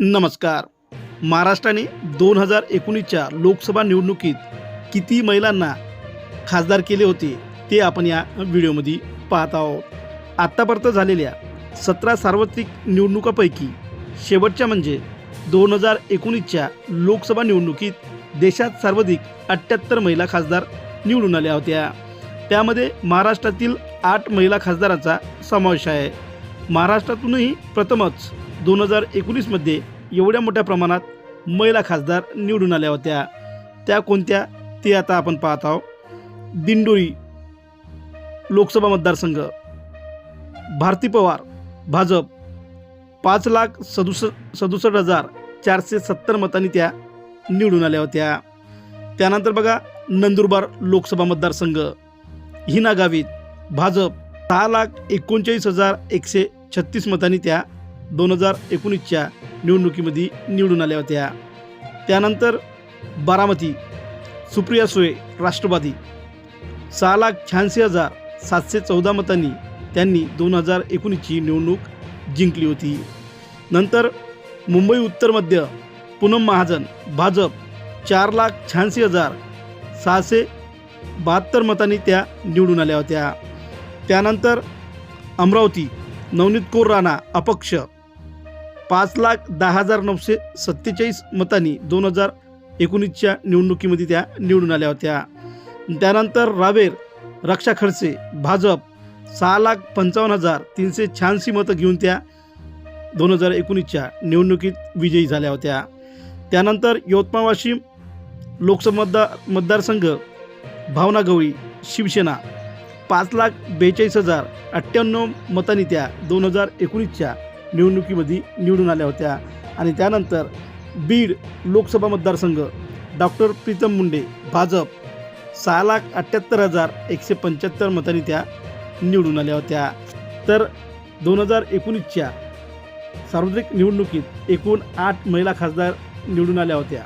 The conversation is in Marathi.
नमस्कार. महाराष्ट्राने दोन हजार एकोणीसच्या लोकसभा निवडणुकीत किती महिलांना खासदार केले होते ते आपण या व्हिडिओमध्ये पाहत आहोत. आत्तापर्यंत झालेल्या सतरा सार्वत्रिक निवडणुकापैकी शेवटच्या म्हणजे दोन हजार एकोणीसच्या लोकसभा निवडणुकीत देशात सर्वाधिक अठ्ठ्याहत्तर महिला खासदार निवडून आल्या होत्या. त्यामध्ये महाराष्ट्रातील आठ महिला खासदारांचा समावेश आहे. महाराष्ट्रातूनही प्रथमच दोन हजार एकोणीसमध्ये एवढ्या मोठ्या प्रमाणात महिला खासदार निवडून आल्या होत्या. त्या कोणत्या? ते आता आपण पाहत आहोत. दिंडोरी लोकसभा मतदारसंघ. भारती पवार भाजप पाच लाख सदुस सदुसष्ट हजार चारशे सत्तर मतांनी त्या निवडून आल्या होत्या. त्यानंतर बघा नंदुरबार लोकसभा मतदारसंघ. हिना गावित भाजप सहा लाख एकोणचाळीस हजार एकशे छत्तीस मतांनी त्या दोन हजार एकोणीसच्या निवडणुकीमध्ये निवडून आल्या होत्या. त्यानंतर बारामती सुप्रिया सुळे राष्ट्रवादी. सहा लाख शहाऐंशी हजार सातशे चौदा मतांनी त्यांनी दोन हजार एकोणीसची निवडणूक जिंकली होती. नंतर मुंबई उत्तर मध्य पूनम महाजन भाजप चार लाख शहाऐंशी हजार सहाशे बहात्तर मतांनी त्या निवडून आल्या होत्या. त्यानंतर अमरावती नवनीत कौर राणा अपक्ष पाच लाख दहा हजार नऊशे सत्तेचाळीस मतांनी दोन हजार एकोणीसच्या निवडणुकीमध्ये त्या निवडून आल्या होत्या. त्यानंतर रावेर रक्षा खडसे भाजप सहा लाख पंचावन्न हजार तीनशे शहाऐंशी मतं घेऊन त्या दोन हजार एकोणीसच्या निवडणुकीत विजयी झाल्या होत्या. त्यानंतर यवतमाळ वाशिम लोकसभा मतदार मतदारसंघ भावना गवळी शिवसेना पाच लाख बेचाळीस हजार अठ्ठ्याण्णव मतांनी त्या दोन हजार एकोणीसच्या निवडणुकीमध्ये निवडून आल्या होत्या. आणि त्यानंतर बीड लोकसभा मतदारसंघ डॉक्टर प्रीतम मुंडे भाजप सहा लाख अठ्ठ्याहत्तर हजार एकशे पंच्याहत्तर मतांनी त्या निवडून आल्या होत्या. तर दोन हजार एकोणीसच्या सार्वत्रिक निवडणुकीत एकूण आठ महिला खासदार निवडून आल्या होत्या.